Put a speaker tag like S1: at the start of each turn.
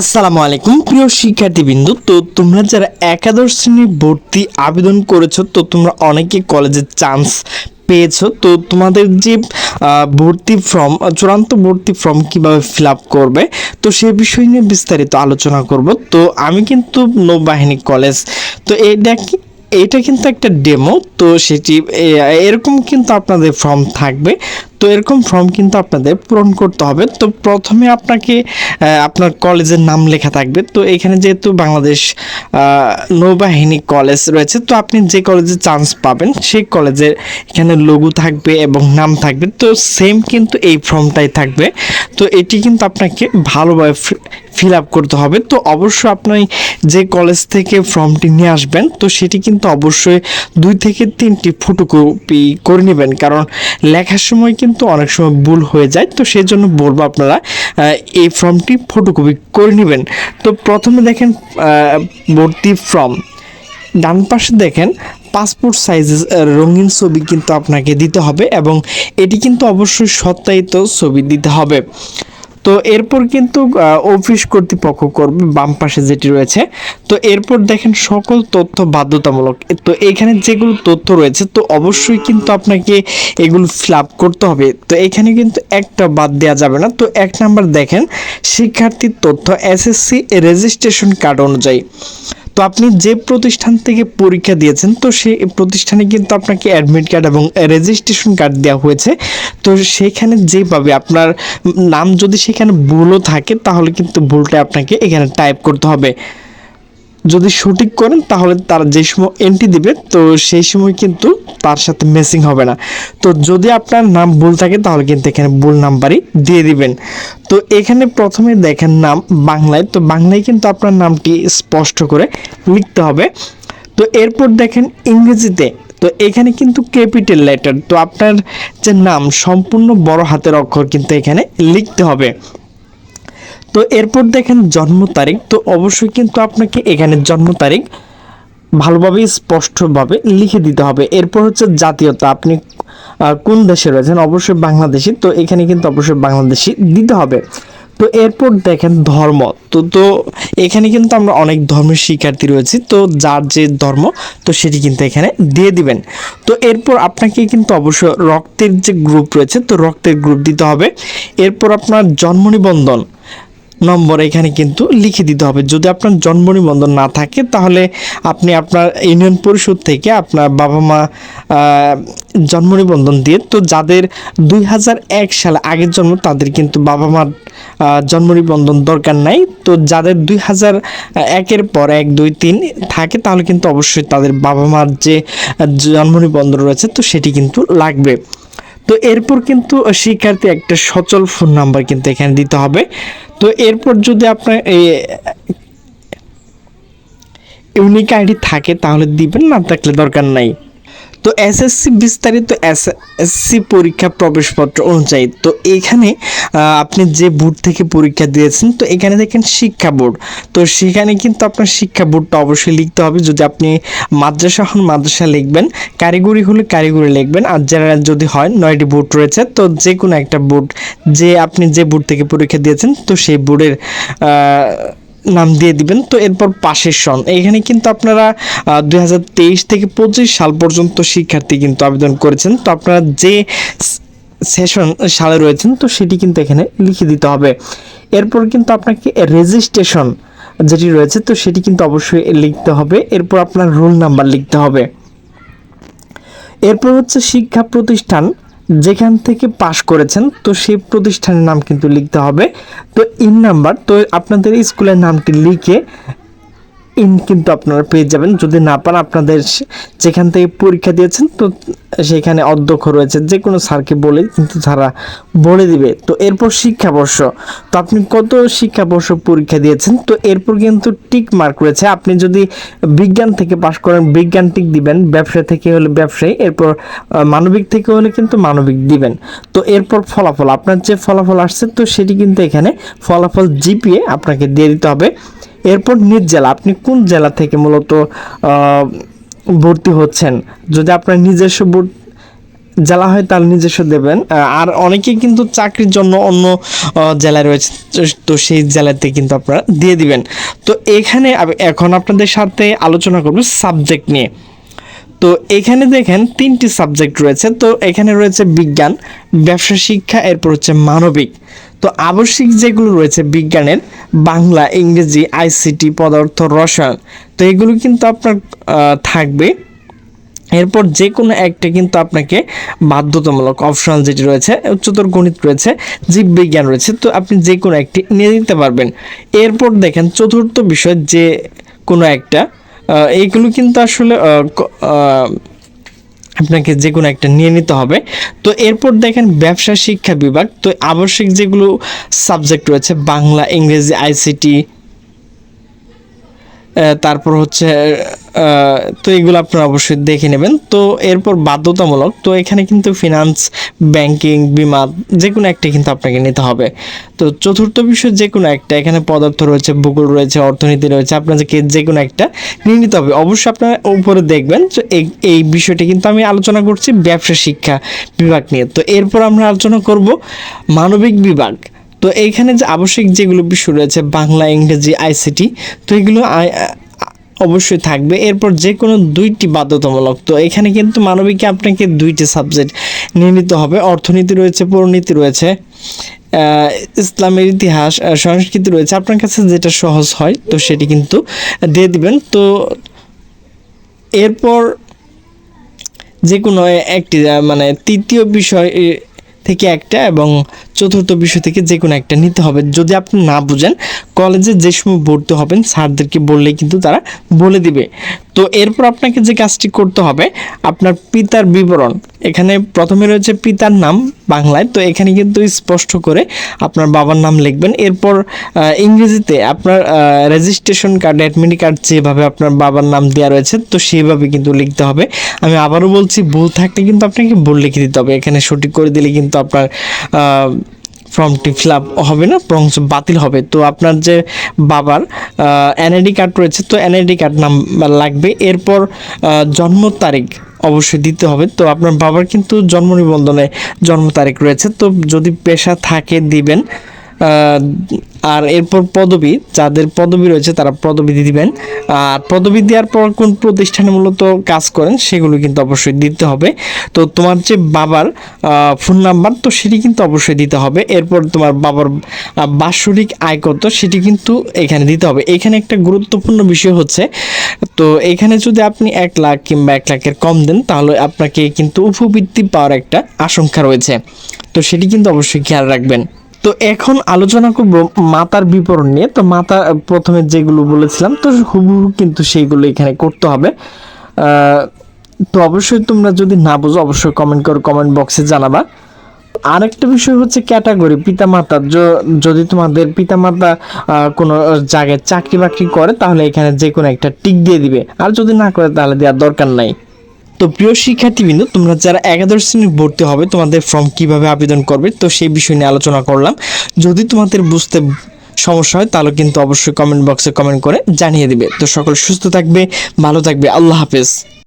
S1: আসসালামু আলাইকুম। প্রিয় শিক্ষার্থীবৃন্দু, তো তোমরা যারা একাদশ শ্রেণির ভর্তি আবেদন করেছ, তো তোমরা অনেকে কলেজে চান্স পেয়েছ। তো তোমাদের যে ভর্তি ফর্ম চূড়ান্ত ভর্তি ফর্ম কীভাবে ফিল আপ করবে, তো সে বিষয় নিয়ে বিস্তারিত আলোচনা করব। তো আমি কিন্তু নৌবাহিনী কলেজ তো এটা এটা কিন্তু একটা ডেমো তো সেটি এরকম কিন্তু আপনাদের ফর্ম থাকবে। তো এরকম ফর্ম কিন্তু আপনাদের পূরণ করতে হবে। তো প্রথমে আপনাকে আপনার কলেজের নাম লেখা থাকবে। তো এখানে যেহেতু বাংলাদেশ নৌবাহিনী কলেজ রয়েছে, তো আপনি যে কলেজে চান্স পাবেন, সেই কলেজের এখানে লঘু থাকবে এবং নাম থাকবে। তো সেম কিন্তু এই ফর্মটাই থাকবে। তো এটি কিন্তু আপনাকে ভালোভাবে ফিল আপ করতে হবে। তো অবশ্যই আপনি যে কলেজ থেকে ফর্মটি নিয়ে আসবেন, তো সেটি কিন্তু অবশ্যই দুই থেকে তিনটি ফটোকপি করে নেবেন। কারণ লেখার সময় কিন্তু অনেক সময় ভুল হয়ে যায়, তো সেই জন্য বলব আপনারা এই ফর্মটি ফটোকপি করে নেবেন। তো প্রথমে দেখেন ভর্তি ফর্ম। ডান পাশে দেখেন পাসপোর্ট সাইজের রঙিন ছবি কিন্তু আপনাকে দিতে হবে এবং এটি কিন্তু অবশ্যই সত্যায়িত ছবি দিতে হবে। তো এরপর কিন্তু অফিস কর্তৃপক্ষ করবে বাম পাশে যেটি রয়েছে। তো এরপর দেখেন সকল তথ্য বাধ্যতামূলক। তো এখানে যেগুলো তথ্য রয়েছে, তো অবশ্যই কিন্তু আপনাকে এগুলো ফিল করতে হবে। তো এখানে কিন্তু একটা বাদ দেওয়া যাবে না। তো এক নাম্বার দেখেন, শিক্ষার্থীর তথ্য এসএসসি রেজিস্ট্রেশন কার্ড অনুযায়ী। তো আপনি যে প্রতিষ্ঠান থেকে পরীক্ষা দিয়েছেন, তো সেই প্রতিষ্ঠানে কিন্তু আপনাকে অ্যাডমিট কার্ড এবং রেজিস্ট্রেশন কার্ড দেওয়া হয়েছে। তো সেখানে যেভাবে আপনার নাম যদি সেখানে ভুলও থাকে, তাহলে কিন্তু ভুলটা আপনাকে এখানে টাইপ করতে হবে। যদি সঠিক করেন, তাহলে তার যে সময় এন্ট্রি দিবে, তো সেই সময় কিন্তু তার সাথে মেসিং হবে না। তো যদি আপনার নাম ভুল থাকে, তাহলে কিন্তু এখানে ভুল নাম্বারই দিয়ে দিবেন। তো এখানে প্রথমে দেখেন নাম বাংলায়। তো বাংলায় কিন্তু আপনার নামটি স্পষ্ট করে লিখতে হবে। তো এরপর দেখেন ইংরেজিতে। তো এখানে কিন্তু ক্যাপিটাল লেটার তো আপনার যে নাম, সম্পূর্ণ বড় হাতের অক্ষর কিন্তু এখানে লিখতে হবে। তো এরপর দেখেন জন্ম তারিখ, তো অবশ্যই কিন্তু আপনাকে এখানে জন্ম তারিখ ভালোভাবে, স্পষ্টভাবে লিখে দিতে হবে। এরপর হচ্ছে জাতীয়তা, আপনি কোন দেশে রয়েছেন? অবশ্যই বাংলাদেশি, তো এখানে কিন্তু অবশ্যই বাংলাদেশি দিতে হবে। তো এরপর দেখেন ধর্ম, তো তো এখানে কিন্তু আমরা অনেক ধর্মের শিক্ষার্থী রয়েছি, তো যার যে ধর্ম, তো সেটি কিন্তু এখানে দিয়ে দিবেন। তো এরপর আপনাকে কিন্তু অবশ্যই রক্তের যে গ্রুপ রয়েছে, তো রক্তের গ্রুপ দিতে হবে। এরপর আপনার জন্ম নিবন্ধন নম্বর এখানে কিন্তু লিখে দিতে হবে। যদি আপনার জন্ম নিবন্ধন না থাকে, তাহলে আপনি আপনার ইউনিয়ন পরিষদ থেকে আপনার বাবা মা জন্ম নিবন্ধন দিয়ে, তো যাদের দুই হাজার এক সালে আগের জন্ম, তাদের কিন্তু বাবা মার জন্ম নিবন্ধন দরকার নাই। তো যাদের দুই হাজার একের পর এক, দুই, তিন থাকে, তাহলে কিন্তু অবশ্যই তাদের বাবা মার যে জন্ম নিবন্ধন রয়েছে, তো সেটি কিন্তু লাগবে। তো এরপর কিন্তু শিক্ষার্থী একটা সচল ফোন নাম্বার কিন্তু এখানে দিতে হবে। তো এরপর যদি আপনার ইউনিক আইডি থাকে, তাহলে দিবেন, না থাকলে দরকার নাই। তো এসএসসি বিস্তারিত এসএসসি পরীক্ষা প্রবেশপত্র অনুযায়ী, তো এখানে আপনি যে বোর্ড থেকে পরীক্ষা দিয়েছেন, তো এখানে দেখেন শিক্ষা বোর্ড তো সেখানে কিন্তু আপনার শিক্ষা বোর্ডটা অবশ্যই লিখতে হবে। যদি আপনি মাদ্রাসা হন, মাদ্রাসা লিখবেন। কারিগরি হলে কারিগরি লিখবেন। আর যারা যদি হয়, নয়টি বোর্ড রয়েছে। তো যে কোনো একটা বোর্ড যে আপনি যে বোর্ড থেকে পরীক্ষা দিয়েছেন, তো সেই বোর্ডের নাম দিয়ে দিবেন। তো এরপর পাশের সন। এখানে কিন্তু আপনারা দুই হাজার তেইশ থেকে পঁচিশ সাল পর্যন্ত শিক্ষার্থী কিন্তু আবেদন করেছেন। তো আপনারা যে সেশন, সালে রয়েছেন, তো সেটি কিন্তু এখানে লিখে দিতে হবে। এরপর কিন্তু আপনাকে রেজিস্ট্রেশন যেটি রয়েছে, তো সেটি কিন্তু অবশ্যই লিখতে হবে। এরপর আপনার রোল নাম্বার লিখতে হবে। এরপর হচ্ছে শিক্ষা প্রতিষ্ঠান। যেখান থেকে পাশ করেছেন, তো সেই প্রতিষ্ঠানের নাম কিন্তু লিখতে হবে। তো ইন নাম্বার, তো আপনাদের স্কুলের নামটি লিখে ইন কিন্তু আপনারা পেয়ে যাবেন। যদি না পান, আপনাদের যেখান থেকে পরীক্ষা দিয়েছেন, তো সেখানে অধ্যক্ষ রয়েছে, যে কোনো স্যারকে বলে কিন্তু তারা বলে দিবে। তো এরপর শিক্ষাবর্ষ। তো আপনি কত শিক্ষাবর্ষ পরীক্ষা দিয়েছেন? তো এরপর কিন্তু টিক মার্ক রয়েছে। আপনি যদি বিজ্ঞান থেকে পাশ করেন, বিজ্ঞান টিক দিবেন, ব্যবসা থেকে হলে ব্যবসায়ী, এরপর মানবিক থেকে হলে কিন্তু মানবিক দিবেন। তো এরপর ফলাফল, আপনার যে ফলাফল আসছে, তো সেটি কিন্তু এখানে ফলাফল জিপিএ আপনাকে দিয়ে দিতে হবে। এরপর নিজ জেলা আপনি কোন জেলা থেকে মূলত ভর্তি হচ্ছেন। যদি আপনার নিজস্ব জেলা হয় তার নিজস্ব দেবেন। আর অনেকে কিন্তু চাকরির জন্য অন্য জেলায় রয়েছে, তো- সেই জেলাতে কিন্তু আপনারা দিয়ে দিবেন। তো এখানে এখন আপনাদের সাথে আলোচনা করব সাবজেক্ট নিয়ে। তো এখানে দেখেন তিনটি সাবজেক্ট রয়েছে। তো এখানে রয়েছে বিজ্ঞান, ব্যবসা শিক্ষা, এরপর হচ্ছে মানবিক। তো আবশ্যিক যেগুলো রয়েছে বিজ্ঞানের, বাংলা, ইংরেজি আইসিটি পদার্থ, রসায়ন, তো এগুলো কিন্তু আপনার থাকবে। এরপর যে কোনো একটা কিন্তু আপনাকে বাধ্যতামূলক অপশনাল যেটি রয়েছে, উচ্চতর গণিত রয়েছে, জীববিজ্ঞান রয়েছে, তো আপনি যে কোনো একটি নিয়ে নিতে পারবেন। এরপর দেখেন চতুর্থ বিষয় যে কোনো একটা এইগুলো কিন্তু আসলে আপনাকে যে কোনো একটা নিয়ে নিতে হবে। তো এরপর দেখেন ব্যবসা শিক্ষা বিভাগ। তো আবশ্যিক যেগুলো সাবজেক্ট রয়েছে, বাংলা, ইংরেজি আইসিটি তারপর হচ্ছে তো এগুলো আপনারা অবশ্যই দেখে নেবেন। তো এরপর বাধ্যতামূলক, তো এখানে কিন্তু ফিনান্স ব্যাংকিং বিমা যে কোনো একটা কিন্তু আপনাকে নিতে হবে। তো চতুর্থ বিষয় যে কোনো একটা, এখানে পদার্থ রয়েছে, ভূগোল রয়েছে, অর্থনীতি রয়েছে, আপনাদেরকে যে কোনো একটা নিয়ে নিতে হবে। অবশ্যই আপনারা উপরে দেখবেন এই এই বিষয়টি কিন্তু আমি আলোচনা করছি ব্যবসা শিক্ষা বিভাগ নিয়ে। তো এরপর আমরা আলোচনা করব মানবিক বিভাগ। তো এইখানে যে আবশ্যিক যেগুলো বিষয় রয়েছে, বাংলা, ইংরেজি, আইসিটি, তো এগুলো অবশ্যই থাকবে। এরপর যে কোনো দুইটি বাধ্যতামূলক। তো এখানে কিন্তু মানবিকে আপনাকে দুইটি সাবজেক্ট নিয়ে নিতে হবে। অর্থনীতি রয়েছে, পরিণীতি রয়েছে ইসলামের ইতিহাস সংস্কৃতি রয়েছে। আপনার কাছে যেটা সহজ হয়, তো সেটি কিন্তু দিয়ে দিবেন। তো এরপর যে কোনো একটি মানে তৃতীয় বিষয় থেকে একটা এবং চতুর্থ বিষয় থেকে যে কোনো একটা নিতে হবে। যদি আপনি না বুঝেন কলেজে যে সময় ভর্তি হবেন, স্যারদেরকে বললে কিন্তু তারা বলে দিবে। তো এরপর আপনাকে যে কাজটি করতে হবে, আপনার পিতার বিবরণ। এখানে প্রথমে রয়েছে পিতার নাম বাংলায়, তো এখানে কিন্তু স্পষ্ট করে আপনার বাবার নাম লিখবেন। এরপর ইংরেজিতে আপনার রেজিস্ট্রেশন কার্ড অ্যাডমিট কার্ড যেভাবে আপনার বাবার নাম দেওয়া রয়েছে, তো সেইভাবে কিন্তু লিখতে হবে। আমি আবারও বলছি, ভুল থাকলে কিন্তু আপনাকে ভুল লিখে দিতে হবে। এখানে সঠিক করে দিলে কিন্তু আপনার ফর্মটি ফিল আপ হবে না বরং বাতিল হবে। তো আপনার যে বাবার এনআইডি কার্ড রয়েছে, তো এনআইডি কার্ড নাম লাগবে। এরপর জন্ম তারিখ অবশ্যই দিতে হবে। তো আপনার বাবার কিন্তু জন্ম নিবন্ধনে জন্ম তারিখ রয়েছে। তো যদি পেশা থাকে দিবেন আর এরপর পদবি, যাদের পদবি রয়েছে তারা পদবি দিবেন। আর পদবি দেওয়ার পর কোন প্রতিষ্ঠানে মূলত কাজ করেন সেগুলো কিন্তু অবশ্যই দিতে হবে। তো তোমার যে বাবার ফোন নাম্বার তো সেটি কিন্তু অবশ্যই দিতে হবে। এরপর তোমার বাবার বাৎসরিক আয় কত সেটি কিন্তু এখানে দিতে হবে। এখানে একটা গুরুত্বপূর্ণ বিষয় হচ্ছে, তো এখানে যদি আপনি এক লাখ কিংবা এক লাখের কম দেন, তাহলে আপনাকে কিন্তু উপবৃত্তি পাওয়ার একটা আশঙ্কা রয়েছে। তো সেটি কিন্তু অবশ্যই খেয়াল রাখবেন। তো এখন আলোচনা করব মাতার বিবরণ নিয়ে। তো মাতা প্রথমে যেগুলো বলেছিলাম, তো হুবহু কিন্তু সেইগুলো এখানে করতে হবে। তো অবশ্যই তোমরা যদি না বোঝো, অবশ্যই কমেন্ট করো কমেন্ট বক্সে জানাবা। আরেকটা বিষয় হচ্ছে ক্যাটাগরি পিতামাতা। যদি তোমাদের পিতামাতা কোনো জায়গায় চাকরি বাকরি করে, তাহলে এখানে যে কোনো একটা টিক দিয়ে দিবে। আর যদি না করে, তাহলে দেওয়ার দরকার নাই। তো প্রিয় শিক্ষার্থীবৃন্দ, তোমরা যারা একাদশ শ্রেণির ভর্তি হবে, তোমাদের ফর্ম কীভাবে আবেদন করবে, তো সেই বিষয় নিয়ে আলোচনা করলাম। যদি তোমাদের বুঝতে সমস্যা হয়, তাহলে কিন্তু অবশ্যই কমেন্ট বক্সে কমেন্ট করে জানিয়ে দিবে। তো সকল সুস্থ থাকবে, ভালো থাকবে, আল্লাহ হাফেজ।